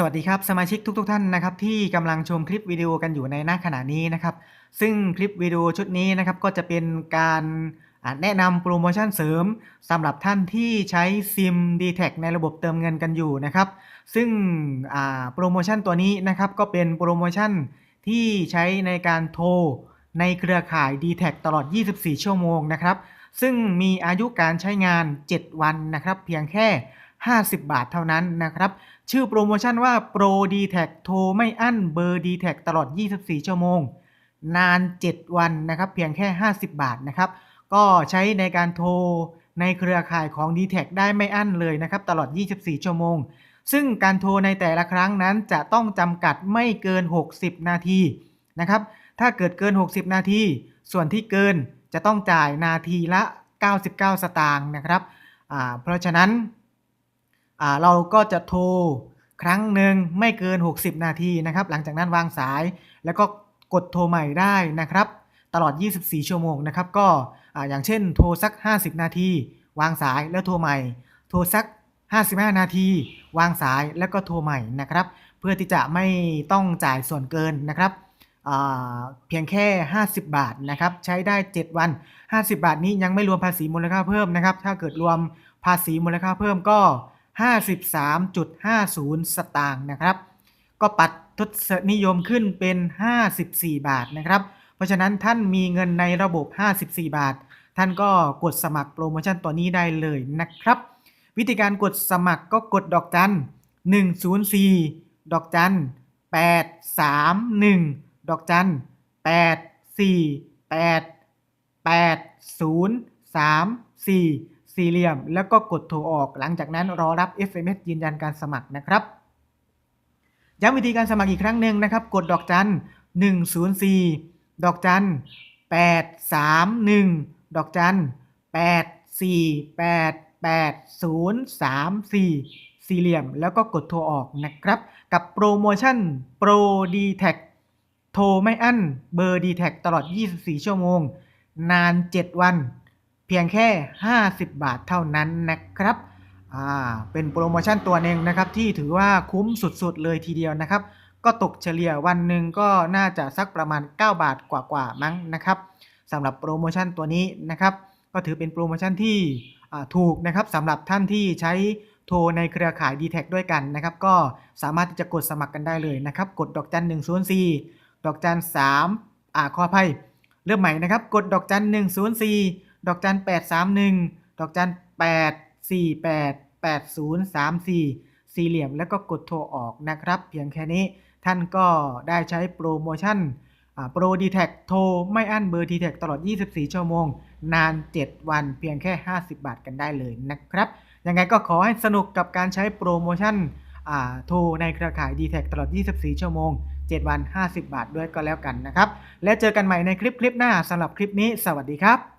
สวัสดีครับสมาชิกทุกๆทท่านนะครับที่กำลังชมคลิปวิดีโอกันอยู่ในหน้าขณะนี้นะครับ ซึ่งคลิปวิดีโอชุดนี้นะครับก็จะเป็นการแนะนำโปรโมชั่นเสริมสำหรับท่านที่ใช้ซิม d t แทในระบบเติมเงินกันอยู่นะครับ ซึ่งโปรโมชั่นตัวนี้นะครับก็เป็นโปรโมชั่นที่ใช้ในการโทรในเครือข่าย d t แทตลอด 24 ชั่วโมงนะครับ ซึ่งมีอายุการใช้งาน 7 วันนะครับ เพียงแค่ 50 บาทเท่านั้นนะครับ ชื่อโปรโมชั่นว่า Pro d t แทโทรไม่อั้นเบอร์ d t แทตลอด 24 ชั่วโมง นาน 7 วันนะครับ เพียงแค่ 50 บาทนะครับ ก็ใช้ในการโทรในเครือข่ายของ d t แทได้ไม่อั้นเลยนะครับ ตลอด 24 ชั่วโมง ซึ่งการโทรในแต่ละครั้งนั้นจะต้องจำกัดไม่เกิน 60 นาทีนะครับ ถ้าเกิดเกิน 60 นาที ส่วนที่เกินจะต้องจ่ายนาทีละ 99 สตางค์นะครับ เพราะฉะนั้น เราก็จะโทรครั้งหนึ่งไม่เกิน 60 นาทีนะครับ หลังจากนั้นวางสายแล้วก็กดโทรใหม่ได้นะครับ ตลอด 24 ชั่วโมงนะครับ ก็ออย่างเช่นโทรสัก 50 นาที วางสายแล้วโทรใหม่ โทรสัก 55 นาที วางสายแล้วก็โทรใหม่นะครับ เพื่อที่จะไม่ต้องจ่ายส่วนเกินนะครับเพียงแค่ 50 บาทนะครับ ใช้ได้ 7 วัน 50 บาทนี้ยังไม่รวมภาษีมูลค่าเพิ่มนะครับ ถ้าเกิดรวมภาษีมูลค่าเพิ่มก็ 53.50 สตางค์นะครับ ก็ปัดทศนิยมขึ้นเป็น 54 บาทนะครับ เพราะฉะนั้นท่านมีเงินในระบบ 54 บาท ท่านก็กดสมัครโปรโมชั่นตัวนี้ได้เลยนะครับ วิธีการกดสมัครก็กดดอกจัน 104 ดอกจัน 831 ดอกจัน 848 8034 สี่เหลี่ยม แล้วก็กดโทรออก หลังจากนั้นรอรับ SMS ยืนยันการสมัครนะครับ ย้ำวิธีการสมัครอีกครั้งหนึ่งนะครับ กดดอกจัน 104 ดอกจัน 831 ดอกจัน 848 8034 สี่เหลี่ยม แล้วก็กดโทรออกนะครับ กับโปรโมชั่น Pro d t แทโทรไม่อั้นเบอร์ d t แทตลอด 24 ชั่วโมง นาน 7 วัน เพียงแค่ 50 บาทเท่านั้นนะครับอ่าเป็นโปรโมชั่นตัวหนึ่งนะครับที่ถือว่าคุ้มสุดๆเลยทีเดียวนะครับ ก็ตกเฉลี่ยวันหนึ่งก็น่าจะสักประมาณ 9 บาทกว่าๆมั้งนะครับสำหรับโปรโมชั่นตัวนี้นะครับ ก็ถือเป็นโปรโมชั่นที่ถูกนะครับสำหรับท่านที่ใช้โทรในเครือข่าย d t แทด้วยกันนะครับ ก็สามารถที่จะกดสมัครกันได้เลยนะครับ กดดอกจัน1 0 4ดอกจัน3อ่าขออภัยเริ่มใหม่นะครับ กดดอกจัน1 0 4 ดอกจัน831ดอกจัน848 8034สี่เหลี่ยมแล้วก็กดโทรออกนะครับ เพียงแค่นี้ท่านก็ได้ใช้โปรโมชั่นโปรดีแท็โทรไม่อั้นเบอร์ดีแท็ตลอด 24 ชั่วโมง นาน 7 วันเพียงแค่ 50 บาทกันได้เลยนะครับ ยังไงก็ขอให้สนุกกับการใช้โปรโมชั่นโทรในเครือข่าย d t แทตลอด 24 ชั่วโมง 7 วัน 50 บาทด้วยก็แล้วกันนะครับ แล้วเจอกันใหม่ในคลิปคลิปหน้าสำหรับคลิปนี้ สวัสดีครับ